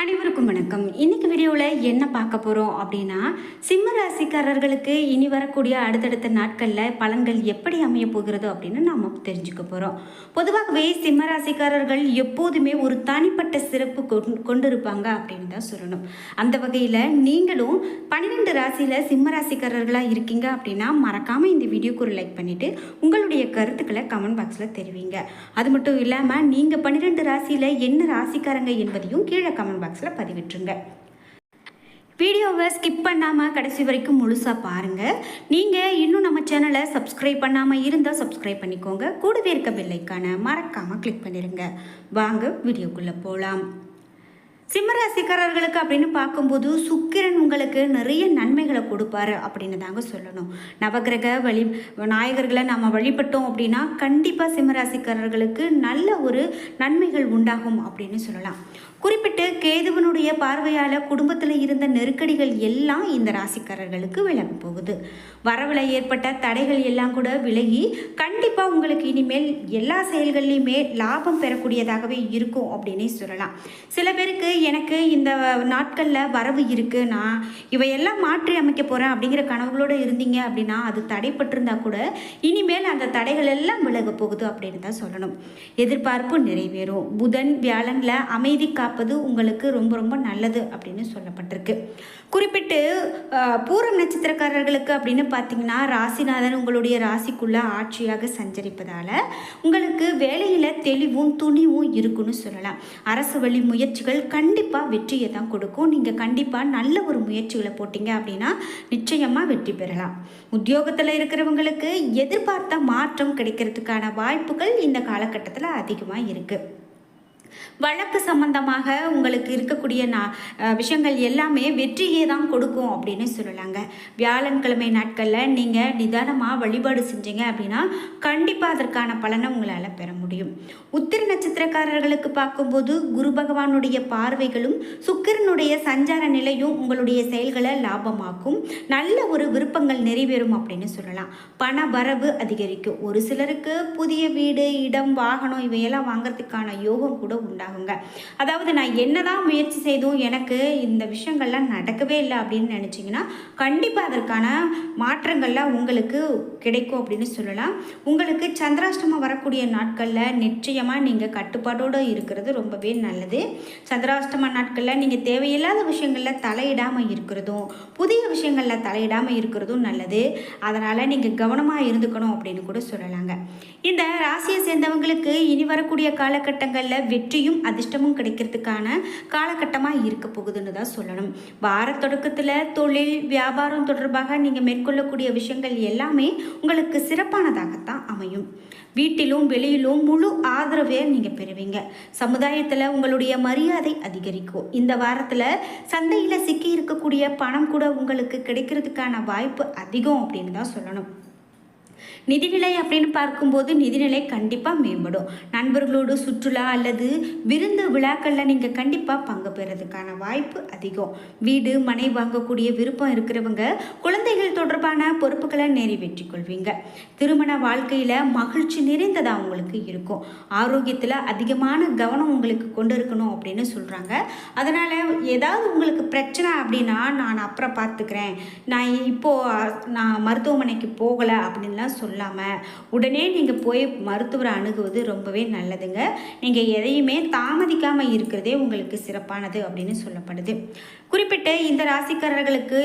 அனைவருக்கும் வணக்கம். இன்னைக்கு வீடியோவில் என்ன பார்க்க போகிறோம் அப்படின்னா சிம்ம ராசிக்காரர்களுக்கு இனி வரக்கூடிய அடுத்தடுத்த நாட்களில் பலன்கள் எப்படி அமைய போகிறது அப்படின்னு நாம் தெரிஞ்சுக்க போகிறோம் பொதுவாகவே சிம்ம ராசிக்காரர்கள் எப்போதுமே ஒரு தனிப்பட்ட சிறப்பு கொண்- கொண்டிருப்பாங்க அப்படின்னு தான் சொல்லணும். அந்த வகையில் நீங்களும் பன்னிரெண்டு ராசியில் சிம்ம ராசிக்காரர்களாக இருக்கீங்க அப்படின்னா மறக்காமல் இந்த வீடியோக்கு ஒரு லைக் பண்ணிவிட்டு உங்களுடைய கருத்துக்களை கமெண்ட் பாக்ஸில் தெரிவிங்க. அது மட்டும் இல்லாமல் நீங்கள் பன்னிரெண்டு ராசியில் என்ன ராசிக்காரங்க என்பதையும் கீழே கமெண்ட் பாக்ஸில் பதிவிட்டுருங்க. வீடியோவை ஸ்கிப் பண்ணாமல் கடைசி வரைக்கும் முழுசாக பாருங்கள் நீங்கள் இன்னும் நம்ம சேனலை சப்ஸ்கிரைப் பண்ணாமல் இருந்தால் சப்ஸ்கிரைப் பண்ணிக்கோங்க. கூடவே இருக்க பெல்லைக்கான மறக்காமல் கிளிக் பண்ணிடுங்க வாங்க வீடியோக்குள்ளே போகலாம் சிம்மராசிக்காரர்களுக்கு அப்படின்னு பார்க்கும்போது சுக்கிரன் உங்களுக்கு நிறைய நன்மைகளை கொடுப்பாரு அப்படின்னு தாங்க சொல்லணும். நவகிரக வழி நாயகர்களை நம்ம வழிபட்டோம் அப்படின்னா கண்டிப்பாக சிம்மராசிக்காரர்களுக்கு நல்ல ஒரு நன்மைகள் உண்டாகும் அப்படின்னு சொல்லலாம். குறிப்பிட்டு கேதுவனுடைய பார்வையால் குடும்பத்தில் இருந்த நெருக்கடிகள் எல்லாம் இந்த ராசிக்காரர்களுக்கு விலக போகுது. வரவில் ஏற்பட்ட தடைகள் எல்லாம் கூட விலகி கண்டிப்பாக உங்களுக்கு இனிமேல் எல்லா செயல்கள்லையுமே லாபம் பெறக்கூடியதாகவே இருக்கும் அப்படின்னே சொல்லலாம். சில பேருக்கு எனக்கு இந்த நாட்களில் வரவு இருக்குது நான் இவையெல்லாம் மாற்றி அமைக்க போகிறேன் அப்படிங்கிற கனவுகளோடு இருந்தீங்க அப்படின்னா அது தடைப்பட்டிருந்தா கூட இனிமேல் அந்த தடைகள் எல்லாம் விலக போகுது அப்படின்னு தான் சொல்லணும். எதிர்பார்ப்பு நிறைவேறும். புதன் வியாழனில் அமைதி காப்பது உங்களுக்கு ரொம்ப ரொம்ப நல்லது அப்படின்னு சொல்லப்பட்டிருக்கு. குறிப்பிட்டு பூரம் நட்சத்திரக்காரர்களுக்கு அப்படின்னு பார்த்தீங்கன்னா ராசிநாதன் உங்களுடைய ராசிக்குள்ள ஆட்சியாக சஞ்சரிப்பதால் உங்களுக்கு வேலையில் தெளிவும் துணிவும் இருக்குன்னு சொல்லலாம். அரசு வழி முயற்சிகள் கண் கண்டிப்பாக வெற்றியை தான் கொடுக்கும். நீங்கள் கண்டிப்பாக நல்ல ஒரு முயற்சிகளை போட்டிங்க அப்படின்னா நிச்சயமாக வெற்றி பெறலாம். உத்தியோகத்தில் இருக்கிறவங்களுக்கு எதிர்பார்த்த மாற்றம் கிடைக்கிறதுக்கான வாய்ப்புகள் இந்த காலகட்டத்தில் அதிகமாக இருக்குது வழக்கு சம்பந்தமாக உங்களுக்கு இருக்கக்கூடிய நா- விஷயங்கள் எல்லாமே வெற்றியே தான் கொடுக்கும் அப்படின்னு சொல்லலாங்க. வியாழன்கிழமை நாட்களில் நீங்கள் நிதானமாக வழிபாடு செஞ்சீங்க அப்படின்னா கண்டிப்பாக அதற்கான பலனை உங்களால் பெற முடியும். உத்திர நட்சத்திரக்காரர்களுக்கு பார்க்கும்போது குரு பகவானுடைய பார்வைகளும் சுக்கிரனுடைய சஞ்சார நிலையும் உங்களுடைய செயல்களை லாபமாக்கும். நல்ல ஒரு விருப்பங்கள் நிறைவேறும் அப்படின்னு சொல்லலாம். பண வரவு அதிகரிக்கும். ஒரு சிலருக்கு புதிய வீடு இடம் வாகனம் இவையெல்லாம் வாங்கிறதுக்கான யோகம் கூட உண்டாகுங்க. அதாவது நான் என்னதான் முயற்சி செய்தும் எனக்கு இந்த விஷயங்கள்லாம் நடக்கவே இல்லை அப்படின்னு நினச்சிங்கன்னா கண்டிப்பாக அதற்கான மாற்றங்கள்லாம் உங்களுக்கு கிடைக்கும் அப்படின்னு சொல்லலாம். உங்களுக்கு சந்திராஷ்டமம் வரக்கூடிய நாட்களில் நிச்சயமாக நீங்கள் கட்டுப்பாட்டோடு இருக்கிறது ரொம்பவே நல்லது. சந்திராஷ்டம நாட்களில் நீங்கள் தேவையில்லாத விஷயங்களில் தலையிடாமல் இருக்கிறதும் புதிய விஷயங்களில் தலையிடாமல் இருக்கிறதும் நல்லது. அதனால் நீங்கள் கவனமாக இருந்துக்கணும் அப்படின்னு கூட சொல்லலாங்க. இந்த ராசியை சேர்ந்தவங்களுக்கு இனி வரக்கூடிய காலகட்டங்களில் வெற்றியும் அதிர்ஷ்டமும் கிடைக்கிறதுக்கான காலகட்டமாக இருக்க போகுதுன்னு தான் சொல்லணும். வார தொடக்கத்தில் தொழில் வியாபாரம் தொடர்பாக நீங்கள் மேற்கொள்ளக்கூடிய விஷயங்கள் எல்லாமே உங்களுக்கு சிறப்பானதாகத்தான் அமையும். வீட்டிலும் வெளியிலும் முழு ஆதரவை நீங்கள் பெறுவீங்க. சமுதாயத்தில் உங்களுடைய மரியாதை அதிகரிக்கும். இந்த வாரத்தில் சந்தையில் சிக்கி இருக்கக்கூடிய பணம் கூட உங்களுக்கு கிடைக்கிறதுக்கான வாய்ப்பு அதிகம் அப்படின்னு தான் சொல்லணும். நிதிநிலை அப்படின்னு பார்க்கும்போது நிதிநிலை கண்டிப்பாக மேம்படும். நண்பர்களோடு சுற்றுலா அல்லது விருந்து விழாக்களில் நீங்கள் கண்டிப்பாக பங்கு பெறதுக்கான வாய்ப்பு அதிகம். வீடு மனை வாங்கக்கூடிய விருப்பம் இருக்கிறவங்க குழந்தைகள் தொடர்பான பொறுப்புகளை நிறைவேற்றி கொள்வீங்க. திருமண வாழ்க்கையில் மகிழ்ச்சி நிறைந்ததாக உங்களுக்கு இருக்கும். ஆரோக்கியத்தில் அதிகமான கவனம் உங்களுக்கு கொண்டு இருக்கணும் அப்படின்னு சொல்கிறாங்க அதனால் ஏதாவது உங்களுக்கு பிரச்சனை அப்படின்னா நான் அப்புறம் பார்த்துக்கிறேன். நான் இப்போது நான் மருத்துவமனைக்கு போகலை அப்படின்லாம் சொல்லாமல் உடனே நீங்கள் போய் மருத்துவரை அணுகுவது ரொம்பவே நல்லதுங்க. நீங்கள் எதையுமே தாமதிக்காமல் இருக்கிறதே உங்களுக்கு சிறப்பானது அப்படின்னு சொல்லப்படுது. குறிப்பிட்டு இந்த ராசிக்காரர்களுக்கு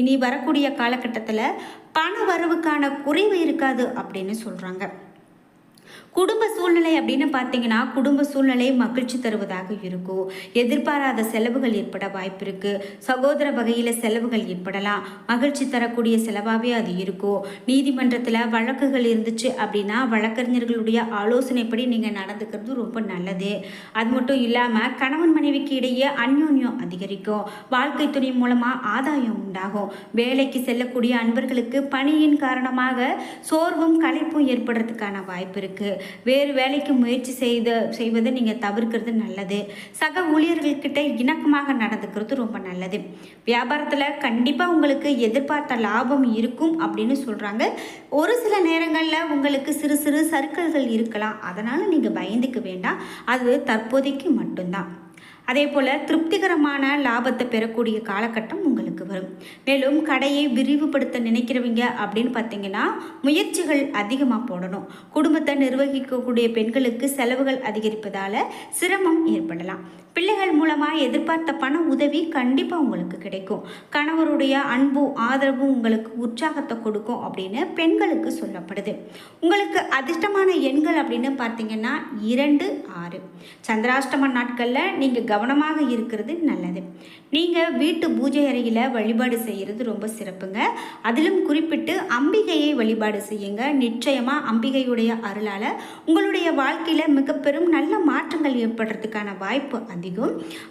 இனி வரக்கூடிய காலகட்டத்தில் பண வரவுக்கான குறைவு இருக்காது அப்படின்னு சொல்கிறாங்க குடும்ப சூழ்நிலை அப்படின்னு பார்த்தீங்கன்னா குடும்ப சூழ்நிலை மகிழ்ச்சி தருவதாக இருக்கும். எதிர்பாராத செலவுகள் ஏற்பட வாய்ப்பு இருக்குது சகோதர வகையில் செலவுகள் ஏற்படலாம். மகிழ்ச்சி தரக்கூடிய செலவாகவே அது இருக்கும். நீதிமன்றத்தில் வழக்குகள் இருந்துச்சு அப்படின்னா வழக்கறிஞர்களுடைய ஆலோசனைப்படி நீங்கள் நடந்துக்கிறது ரொம்ப நல்லது. அது மட்டும் இல்லாமல் கணவன் மனைவிக்கு இடையே அந்யோன்யம் அதிகரிக்கும். வாழ்க்கை துணை மூலமாக ஆதாயம் உண்டாகும். வேலைக்கு செல்லக்கூடிய அன்பர்களுக்கு பணியின் காரணமாக சோர்வும் களைப்பும் ஏற்படுறதுக்கான வாய்ப்பு இருக்குது வேறு வேலைக்கு முயற்சி செய்த செய்வதை நீங்கள் தவிர்க்கிறது நல்லது. சக ஊழியர்கள்கிட்ட இணக்கமாக நடந்துக்கிறது ரொம்ப நல்லது. வியாபாரத்தில் கண்டிப்பாக உங்களுக்கு எதிர்பார்த்த லாபம் இருக்கும் அப்படின்னு சொல்கிறாங்க ஒரு சில நேரங்களில் உங்களுக்கு சிறு சிறு சர்க்கிள்கள் இருக்கலாம். அதனால் நீங்கள் பயந்துக்க வேண்டாம். அது தற்போதைக்கு மட்டும்தான். அதே போல் திருப்திகரமான லாபத்தை பெறக்கூடிய காலகட்டம் உங்களுக்கு வரும். மேலும் கடையை விரிவுபடுத்த நினைக்கிறவங்க அப்படின்னு பார்த்தீங்கன்னா முயற்சிகள் அதிகமாக போடணும். குடும்பத்தை நிர்வகிக்கக்கூடிய பெண்களுக்கு செலவுகள் அதிகரிப்பதால் சிரமம் ஏற்படலாம். பிள்ளைகள் மூலமாக எதிர்பார்த்த பண உதவி கண்டிப்பாக உங்களுக்கு கிடைக்கும். கணவருடைய அன்பும் ஆதரவும் உங்களுக்கு உற்சாகத்தை கொடுக்கும் அப்படின்னு பெண்களுக்கு சொல்லப்படுது. உங்களுக்கு அதிர்ஷ்டமான எண்கள் அப்படின்னு பார்த்தீங்கன்னா இரண்டு ஆறு. சந்திராஷ்டம நாட்களில் நீங்கள் கவனமாக இருக்கிறது நல்லது. நீங்கள் வீட்டு பூஜை அறையில் வழிபாடு செய்கிறது ரொம்ப சிறப்புங்க. அதிலும் குறிப்பிட்டு அம்பிகையை வழிபாடு செய்யுங்க. நிச்சயமாக அம்பிகையுடைய அருளால் உங்களுடைய வாழ்க்கையில் மிக பெரும் நல்ல மாற்றங்கள் ஏற்படுறதுக்கான வாய்ப்பு அதிகம்.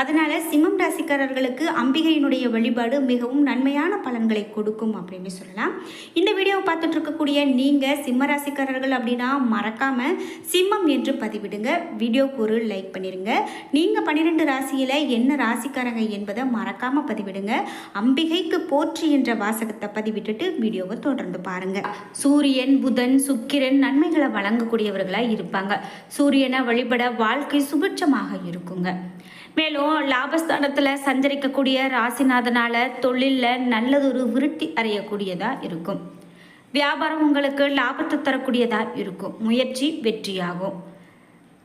அதனால் சிம்மம் ராசிக்காரர்களுக்கு அம்பிகையினுடைய வழிபாடு மிகவும் நன்மையான பலன்களை கொடுக்கும் அப்படின்னு சொல்லலாம். இந்த வீடியோவை பார்த்துட்டு இருக்கக்கூடிய நீங்கள் சிம்ம ராசிக்காரர்கள் அப்படின்னா மறக்காமல் சிம்மம் என்று பதிவிடுங்க. வீடியோக்கு ஒரு லைக் பண்ணிடுங்க நீங்கள் பன்னிரெண்டு ராசியில் என்ன ராசிக்காரங்க என்பதை மறக்காமல் பதிவிடுங்க. அம்பிகைக்கு போற்றி என்ற வாசகத்தை பதிவிட்டுட்டு வீடியோவை தொடர்ந்து பாருங்க. சூரியன் புதன் சுக்கிரன் நன்மைகளை வழங்கக்கூடியவர்களாக இருப்பாங்க. சூரியனை வழிபட வாழ்க்கை சுபிட்சமாக இருக்குங்க. மேலும் லாபஸ்தானத்தில் சஞ்சரிக்கக்கூடிய ராசிநாதனால தொழிலில் நல்லதொரு விருத்தி அறையக்கூடியதாக இருக்கும். வியாபாரம் உங்களுக்கு லாபத்தை தரக்கூடியதாக இருக்கும். முயற்சி வெற்றியாகும்.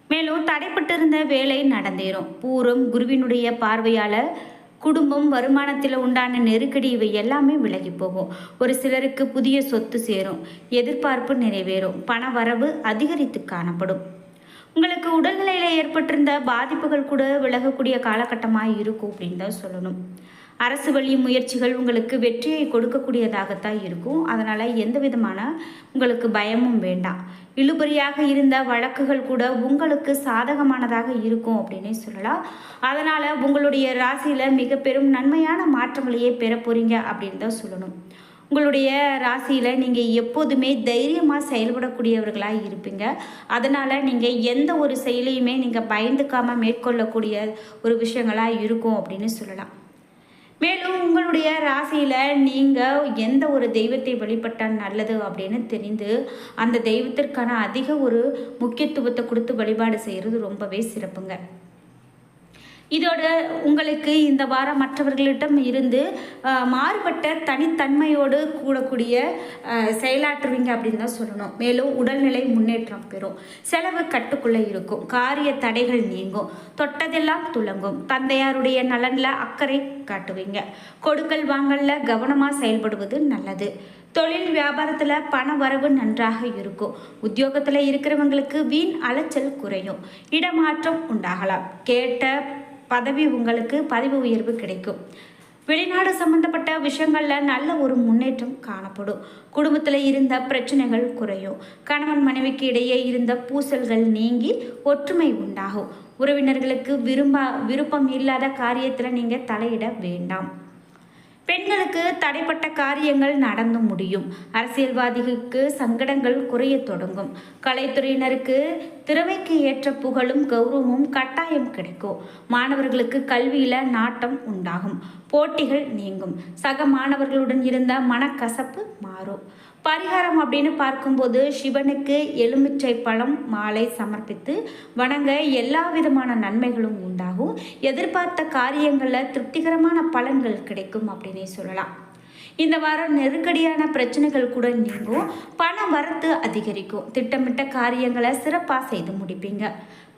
மேலும் தடைப்பட்டிருந்த வேலை நடந்தேறும். பூரம் குருவினுடைய பார்வையால் குடும்பம் வருமானத்தில் உண்டான நெருக்கடி இவை எல்லாமே விலகி போகும். ஒரு சிலருக்கு புதிய சொத்து சேரும். எதிர்பார்ப்பு நிறைவேறும். பண வரவு அதிகரித்து காணப்படும். உங்களுக்கு உடல்நிலையில் ஏற்பட்டிருந்த பாதிப்புகள் கூட விலகக்கூடிய காலகட்டமாக இருக்கும் அப்படின்னு தான் சொல்லணும். அரசு வழி முயற்சிகள் உங்களுக்கு வெற்றியை கொடுக்கக்கூடியதாகத்தான் இருக்கும். அதனால் எந்த விதமான உங்களுக்கு பயமும் வேண்டாம். இழுபறியாக இருந்த வழக்குகள் கூட உங்களுக்கு சாதகமானதாக இருக்கும் அப்படின்னே சொல்லலாம். அதனால் உங்களுடைய ராசியில் மிக பெரும் நன்மையான மாற்றங்களையே பெற போகிறீங்க அப்படின்னு தான் சொல்லணும். உங்களுடைய ராசியில் நீங்கள் எப்போதுமே தைரியமாக செயல்படக்கூடியவர்களாக இருப்பீங்க. அதனால் நீங்கள் எந்த ஒரு செயலையுமே நீங்கள் பயந்துக்காமல் மேற்கொள்ளக்கூடிய ஒரு விஷயங்களாக இருக்கும் அப்படின்னு சொல்லலாம். மேலும் உங்களுடைய ராசியில் நீங்கள் எந்த ஒரு தெய்வத்தை வழிபட்டால் நல்லது அப்படின்னு தெரிந்து அந்த தெய்வத்திற்கான அதிக ஒரு முக்கியத்துவத்தை கொடுத்து வழிபாடு செய்கிறது ரொம்பவே சிறப்புங்க. இதோட உங்களுக்கு இந்த வாரம் மற்றவர்களிடம் இருந்து மாறுபட்ட தனித்தன்மையோடு கூடக்கூடிய செயலாற்றுவீங்க அப்படின்னு தான் சொல்லணும். மேலும் உடல்நிலை முன்னேற்றம் பெறும். செலவு கட்டுக்குள்ளே இருக்கும். காரிய தடைகள் நீங்கும். தொட்டதெல்லாம் துளங்கும். தந்தையாருடைய நலனில் அக்கறை காட்டுவீங்க. கொடுக்கல் வாங்கல்ல கவனமாக செயல்படுவது நல்லது. தொழில் வியாபாரத்தில் பண வரவு நன்றாக இருக்கும். உத்தியோகத்தில் இருக்கிறவங்களுக்கு வீண் அலைச்சல் குறையும். இடமாற்றம் உண்டாகலாம். கேட்ட பதவி உங்களுக்கு பதவி உயர்வு கிடைக்கும். வெளிநாடு சம்பந்தப்பட்ட விஷயங்களில் நல்ல ஒரு முன்னேற்றம் காணப்படும். குடும்பத்தில் இருந்த பிரச்சனைகள் குறையும். கணவன் மனைவிக்கு இடையே இருந்த பூசல்கள் நீங்கி ஒற்றுமை உண்டாகும். உறவினர்களுக்கு விரும்ப விருப்பம் இல்லாத காரியத்தில் நீங்கள் தலையிட வேண்டாம். பெண்களுக்கு தடைப்பட்ட காரியங்கள் நடந்து முடியும். அரசியல்வாதிகளுக்கு சங்கடங்கள் குறைய தொடங்கும். கலைத்துறையினருக்கு திறமைக்கு ஏற்ற புகழும் கௌரவமும் கட்டாயம் கிடைக்கும். மாணவர்களுக்கு கல்வியில நாட்டம் உண்டாகும். போட்டிகள் நீங்கும். சக மாணவர்களுடன் இருந்த மனக்கசப்பு மாறும். பரிகாரம் அப்படின்னு பார்க்கும்போது சிவனுக்கு எலுமிச்சை பழம் மாலை சமர்ப்பித்து வணங்க எல்லா விதமான நன்மைகளும் உண்டாகும். எதிர்பார்த்த காரியங்களில் திருப்திகரமான பலன்கள் கிடைக்கும் அப்படின்னே சொல்லலாம். இந்த வாரம் நெருக்கடியான பிரச்சனைகள் கூட நீங்கும். பண வரத்து அதிகரிக்கும். திட்டமிட்ட காரியங்களை சிறப்பாக செய்து முடிப்பீங்க.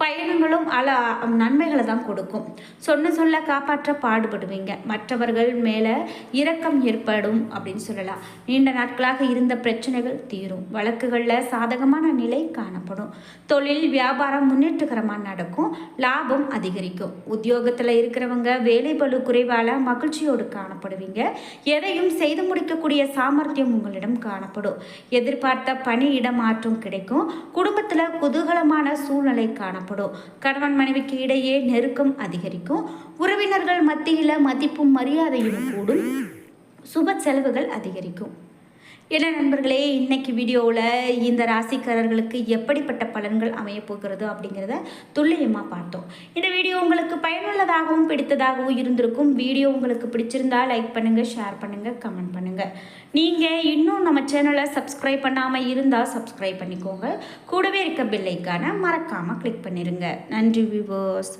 பயணங்களும் அல நன்மைகளை தான் கொடுக்கும். சொன்ன சொல்ல காப்பாற்ற பாடுபடுவீங்க. மற்றவர்கள் மேலே இரக்கம் ஏற்படும் அப்படின்னு சொல்லலாம். நீண்ட நாட்களாக இருந்த பிரச்சனைகள் தீரும். வழக்குகளில் சாதகமான நிலை காணப்படும். தொழில் வியாபாரம் முன்னேற்றகரமாக நடக்கும். லாபம் அதிகரிக்கும். உத்தியோகத்தில் இருக்கிறவங்க வேலை பழு குறைவால் மகிழ்ச்சியோடு காணப்படுவீங்க. எதையும் செய்து முடிக்கக்கூடிய சாமர்த்தியம் உங்களிடம் காணப்படும். எதிர்பார்த்த பணி இடமாற்றம் கிடைக்கும். குடும்பத்தில் குதூகலமான சூழ்நிலை காணப்படும். காணப்படும். கணவன் மனைவிக்கு இடையே நெருக்கம் அதிகரிக்கும். உறவினர்கள் மத்தியில் மதிப்பும் மரியாதையும் கூடும். சுப செலவுகள் அதிகரிக்கும். என்ன நண்பர்களே இன்னைக்கு வீடியோவில் இந்த ராசிக்காரர்களுக்கு எப்படிப்பட்ட பலன்கள் அமையப்போகிறது அப்படிங்கிறத துல்லியமாக பார்த்தோம். இந்த வீடியோ உங்களுக்கு பயனுள்ளதாகவும் பிடித்ததாகவும் இருந்திருக்கும். வீடியோ உங்களுக்கு பிடிச்சிருந்தா லைக் பண்ணுங்கள் ஷேர் பண்ணுங்கள் கமெண்ட் பண்ணுங்கள் நீங்கள் இன்னும் நம்ம சேனலை சப்ஸ்கிரைப் பண்ணாமல் இருந்தால் சப்ஸ்கிரைப் பண்ணிக்கோங்க. கூடவே இருக்க பில்லைக்கான மறக்காமல் கிளிக் பண்ணிடுங்க நன்றி விவோஸ்